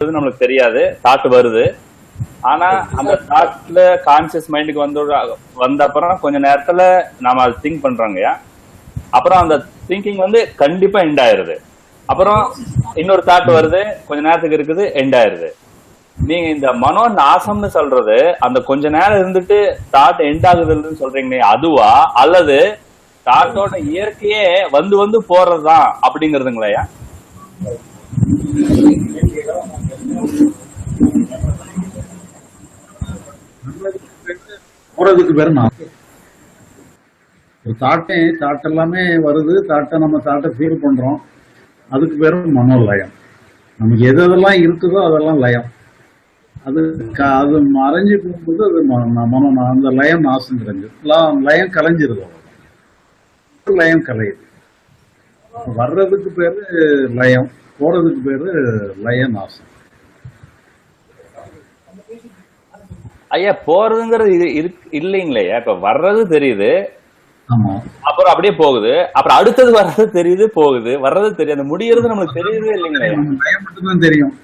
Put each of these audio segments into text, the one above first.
நம்மளுக்கு தெரியாது. தாட் வருது. ஆனா அந்த தாட்ல கான்சியஸ் மைண்டுக்கு வந்து வந்த அப்புறம் கொஞ்ச நேரத்துல நாம அதை திங்க் பண்றோங்கய்யா அப்புறம் அந்த திங்கிங் வந்து கண்டிப்பா எண்ட் ஆயிருது. அப்புறம் இன்னொரு தாட் வருது. கொஞ்ச நேரத்துக்கு இருக்குது எண்ட் ஆயிருது. நீங்க இந்த மனோ நாசம்னு சொல்றது அந்த கொஞ்ச நேரம் இருந்துட்டு தாட் எண்ட் ஆகுதுன்னு சொல்றீங்க அதுவா? அல்லது தாட்டோட இயற்கையே வந்து வந்து போறதுதான் அப்படிங்கறதுங்களையா போறதுக்கு பேரு நான். ஒரு தாட்டே தாட் எல்லாமே வருது. தாட்டை நம்ம தாட்டை ஃபீல் பண்றோம். அதுக்கு பேரு மனோலயம் நமக்கு எது எதெல்லாம் இருக்குதோ அதெல்லாம் லயம். அது அது மறைஞ்சு போகும்போது அது மனம் அந்த லயம் நாசம் கிடைஞ்சு லயம் கலைஞ்சிருது லயம் கலையுது. வர்றதுக்கு பேரு லயம். போறதுக்கு பேரு லய நாசம் ஐயா போறதுங்கிறது இது இருக்கு- இல்லைங்களேயா இப்ப வர்றது தெரியுது. அப்புறம் அப்படியே போகுது. அப்புறம் அடுத்தது வர்றது தெரியுது போகுது. வர்றது தெரியுது. அந்த முடியறது நம்மளுக்கு தெரியுதே இல்லைங்களே லயம் மட்டும்தான் தெரியும்.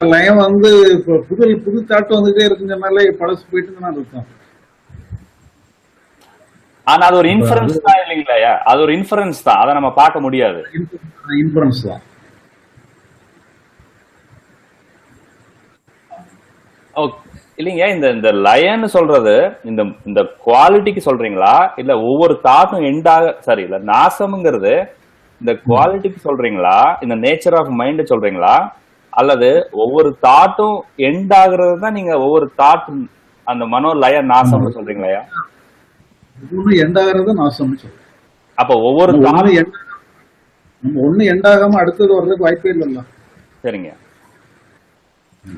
லயம் வந்து புது புது தாட்டு வந்துட்டே இருக்குங்கனால பழசு போயிட்டு தான் இருக்கும். ஆனா அது ஒரு இன்ஃபரன்ஸ் தான் இல்லைங்களா அது ஒரு இன்ஃபரன்ஸ் தான். அதை நம்ம பார்க்க முடியாது. இன்ஃபரன்ஸ் தான். இல்லைங்க இந்த இந்த லயன்னு சொல்றது இந்த இந்த குவாலிட்டிக்கு சொல்றீங்களா? இல்ல ஒவ்வொரு தாட்டும் எண்டாக சாரி இல்ல நாசம்ங்கிறது இந்த குவாலிட்டிக்கு சொல்றீங்களா? இந்த நேச்சர் ஆஃப் மைண்ட் சொல்றீங்களா? அல்லது ஒவ்வொரு தாட்டும் எண்ட் ஆகுறது தான் நீங்க ஒவ்வொரு தாட் அந்த மனோ லய நாசம்னு சொல்றீங்களா ஒண்ணு எண்டாகிறது நாசம்னு சொல்றோம் அப்ப ஒவ்வொரு ஒண்ணு தாட் நம்ம ஒண்ணு எண்டாகாம அடுத்தது வர்றதுக்கு வாய்ப்பே இல்லைல்ல. சரிங்க.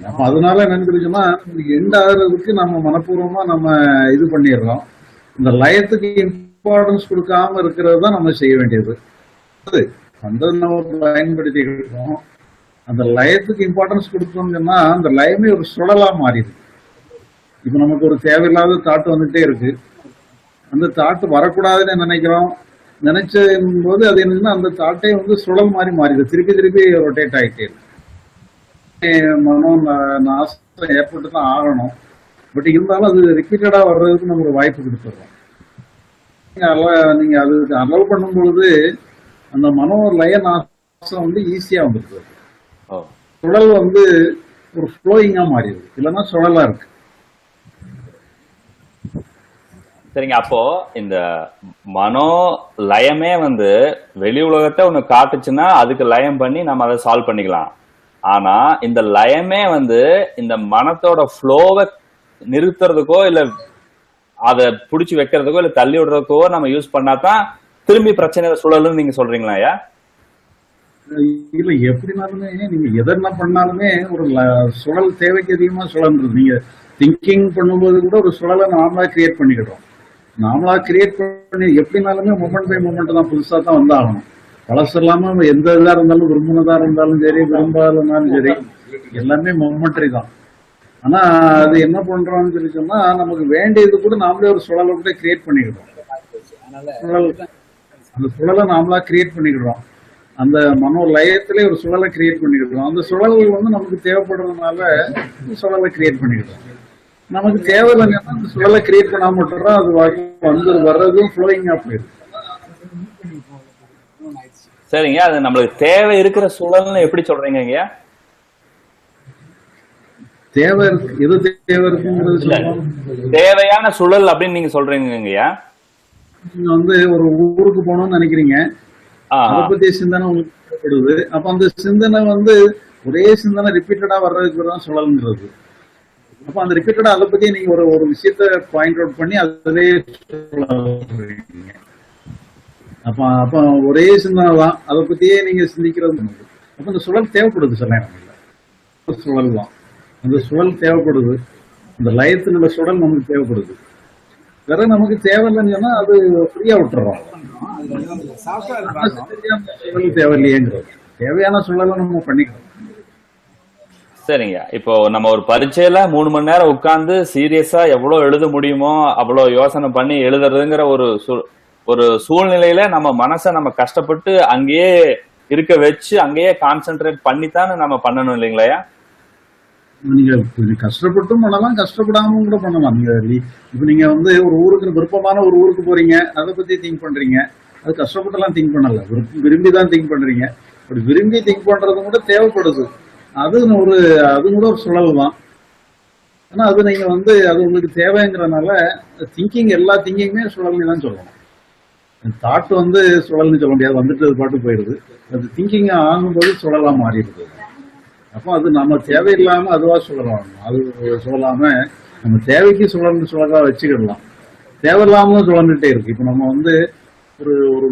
அப்ப அதனால என்னன்னு தெரிஞ்சுன்னா எண்ட் ஆகுறதுக்கு நம்ம மனப்பூர்வமா நம்ம இது பண்ணிடுறோம். இந்த லயத்துக்கு இம்பார்ட்டன்ஸ் கொடுக்காம இருக்கிறது தான் நம்ம செய்ய வேண்டியது. அது அந்த நம்ம பயன்படுத்திக்கிட்டோம். அந்த லயத்துக்கு இம்பார்ட்டன்ஸ் கொடுத்தோம்னு அந்த லயமே ஒரு சுழலா மாறிடுது. இப்ப நமக்கு ஒரு தேவையில்லாத தாட்டு வந்துட்டே இருக்கு. அந்த தாட்டு வரக்கூடாதுன்னு நினைக்கிறோம். நினைச்ச போது அது என்னன்னா அந்த தாட்டே வந்து சுழல் மாதிரி மாறிடுது. திருப்பி திருப்பி ரொட்டேட் ஆகிட்டே மனோ நாசம் ஏற்பட்டு தான் ஆகணும். பட் இருந்தாலும் அது ரிப்பீட்டடா வர்றதுக்கு நம்ம ஒரு வாய்ப்பு கொடுத்துட்றோம். நீங்க அது அலோவ் பண்ணும்பொழுது அந்த மனோ லய நாசம் வந்து ஈஸியா வந்துருது ஓ. சுழல் வந்து ஒரு ஃப்ளோயிங்கா மாறிடுது. இல்லைன்னா சுழலா இருக்கு. சரிங்க அப்போ இந்த மனோ லயமே வந்து வெளி உலகத்தை ஒண்ணு காட்டுச்சுன்னா அதுக்கு லயம் பண்ணி நம்ம அதை சால்வ் பண்ணிக்கலாம். ஆனா இந்த லயமே வந்து இந்த மனத்தோட ஃப்ளோவை நிறுத்துறதுக்கோ இல்ல அதை புடிச்சு வைக்கிறதுக்கோ இல்ல தள்ளி விடுறதுக்கோ நம்ம யூஸ் பண்ணாதான் திரும்பி பிரச்சனை சுழல்னு நீங்க சொல்றீங்களா ஐயா? இல்ல எப்படினாலுமே நீங்க எதென்ன பண்ணாலுமே ஒரு சுழல் தேவைக்கு அதிகமா சுழன்றது. நீங்க திங்கிங் பண்ணும்போது கூட ஒரு சுழலை நாமளா கிரியேட் பண்ணிக்கிட்டோம். நாமளா கிரியேட் பண்ணி எப்படினாலுமே மூமெண்ட் பை மூமெண்ட் தான் புதுசா தான் வந்தாகணும். பழசு இல்லாம எந்த இதா இருந்தாலும் விரும்பினதா இருந்தாலும் சரி விரும்பாதனாலும் சரி எல்லாமே மொமெண்ட்ரி தான். ஆனா அது என்ன பண்றோம்னு சொல்லி சொன்னா நமக்கு வேண்டியது கூட நாமளே ஒரு சுழலை கூட கிரியேட் பண்ணிக்கிறோம் சுழல் அந்த சுழலை நாமளா கிரியேட் பண்ணிக்கிறோம் அந்த மனோ லயத்திலே ஒரு சுழலை கிரியேட் பண்ணிக்கிடுறோம். அந்த சுழல் வந்து நமக்கு தேவைப்படுறதுனால சுழலை கிரியேட் பண்ணிக்கிடுறோம். நமக்கு தேவையில்லைன்னா அந்த சுழலை கிரியேட் பண்ணாம விட்டுறோம் அது வந்து வர்றதும் ஃப்ளோயிங்கா போயிடும். சரிங்க அது நம்மளுக்கு தேவை இருக்கிற சூழல்னு எப்படி சொல்றீங்க ஐயா? தேவை எது தேவை இருக்குங்கிறது தேவையான சுழல் அப்படின்னு நீங்க சொல்றீங்க ஐயா. நீங்க வந்து ஒரு ஊருக்கு போகணும்னு நினைக்கிறீங்க. அதை ஆ. பத்திய சிந்தனை உங்களுக்கு தேவைப்படுது அப்ப அந்த சிந்தனை வந்து ஒரே சிந்தனை ரிப்பீட்டடா வர்றதுக்கு தான் சுழல்ங்கிறது. அப்ப அந்த ரிப்பீட்டடா அதை பத்தி நீங்க ஒரு ஒரு விஷயத்த பாயிண்ட் அவுட் பண்ணி சொல்றீங்க. அப்ப அப்ப ஒரே சிந்தனை தான் அதை பத்தியே நீங்க சிந்திக்கிறது. அப்ப இந்த சுழல் தேவைப்படுது சில நேரங்கள்ல. சுழல் தான். அந்த சுழல் தேவைப்படுது. இந்த லயத்தினுள்ள சுழல் நமக்கு தேவைப்படுது. வேற நமக்கு தேவையில்லைன்னு சொன்னா அது ஃப்ரீயா விட்டுறோம். சுழல் தேவையில்லையேங்கிறது. தேவையான சூழலை நம்ம பண்ணிக்கிறோம். சரிங்க. இப்போ நம்ம ஒரு பரீட்சையில மூணு மணி நேரம் உட்கார்ந்து சீரியஸா எவ்வளவு எழுத முடியுமோ அவ்வளவு யோசனை பண்ணி எழுதுறதுங்கிற ஒரு சூ- ஒரு சூழ்நிலையில நம்ம மனசை நம்ம கஷ்டப்பட்டு அங்கேயே இருக்க வச்சு அங்கேயே கான்சென்ட்ரேட் பண்ணித்தானே நம்ம பண்ணணும் இல்லைங்களையா நீங்க கஷ்டப்பட்டும் பண்ணலாம் கஷ்டப்படாமலும் கூட பண்ணலாம். நீங்க இப்போ இப்ப நீங்க வந்து ஒரு ஊருக்கு விருப்பமான ஒரு ஊருக்கு போறீங்க அதை பத்தி திங்க் பண்றீங்க. அது கஷ்டப்பட்டெல்லாம் திங்க் பண்ணல. விரும்பி தான் திங்க் பண்றீங்க. அப்படி விரும்பி திங்க் பண்றது கூட தேவைப்படுது. அது ஒரு அது கூட ஒரு சுழல் தான் ஆனால் அது நீங்கள் வந்து அது உங்களுக்கு தேவைங்கிறனால திங்கிங் எல்லா திங்கிங்குமே சுழல்னு தான் சொல்லணும் தாட் வந்து சுழல்னு சொல்ல முடியாது வந்துட்டு அது பாட்டு போயிடுது. அது திங்கிங் ஆகும்போது சுழலாக மாறிடுது. அப்போ அது நம்ம தேவையில்லாமல் அதுவாக சுழலாம் அது சுழலாம நம்ம தேவைக்கு சுழல்னு சுழலாக வச்சுக்கிடலாம். தேவையில்லாமலும் சுழந்துட்டே இருக்கு. இப்போ நம்ம வந்து ஒரு ஒரு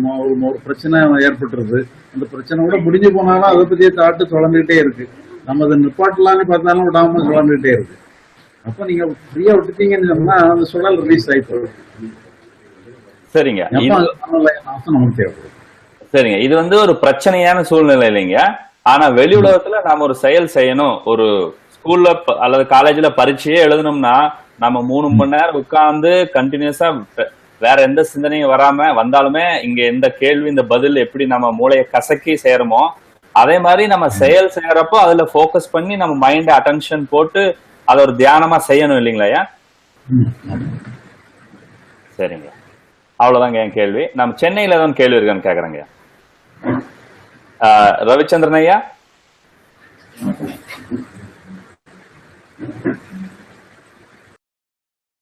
ஒரு பிரச்சனை ஏற்பட்டுருது. அந்த பிரச்சனை கூட முடிஞ்சு போனாலும் அதை பத்தியே தாட்டு சுழந்துகிட்டே இருக்கு. நம்ம அதை நிப்பாட்டலாம்னு பார்த்தாலும் விடாம சுழந்துகிட்டே இருக்கு. அப்போ நீங்க ஃப்ரீயா விட்டுட்டீங்கன்னு சொன்னா அந்த சுழல் ரிலீஸ் ஆகி போயிடும். சரிங்க. நமக்கு தேவைப்படும். சரிங்க. இது வந்து ஒரு பிரச்சனையான சூழ்நிலை இல்லைங்க. ஆனா வெளி உலகத்துல நாம ஒரு செயல் செய்யணும். ஒரு ஸ்கூல்ல அல்லது காலேஜ்ல பரீட்சையே எழுதணும்னா நம்ம மூணு மணி நேரம் உட்கார்ந்து கண்டினியூஸா வேற எந்த சிந்தனையும் வராம வந்தாலுமே இங்க எந்த கேள்வி இந்த பதில் எப்படி நம்ம மூளையை கசக்கி செய்யறோமோ அதே மாதிரி நம்ம செயல் செய்யறப்போ அதுல ஃபோக்கஸ் பண்ணி நம்ம மைண்ட் அட்டென்ஷன் போட்டு அதை ஒரு தியானமா செய்யணும் இல்லைங்களா ஆமா. சரிங்க. அவ்வளவுதாங்க என் கேள்வி. நம்ம சென்னையில ஏதாவது கேள்வி இருக்கான்னு கேக்குறேங்க ரவிச்சந்திரன் ஐயா?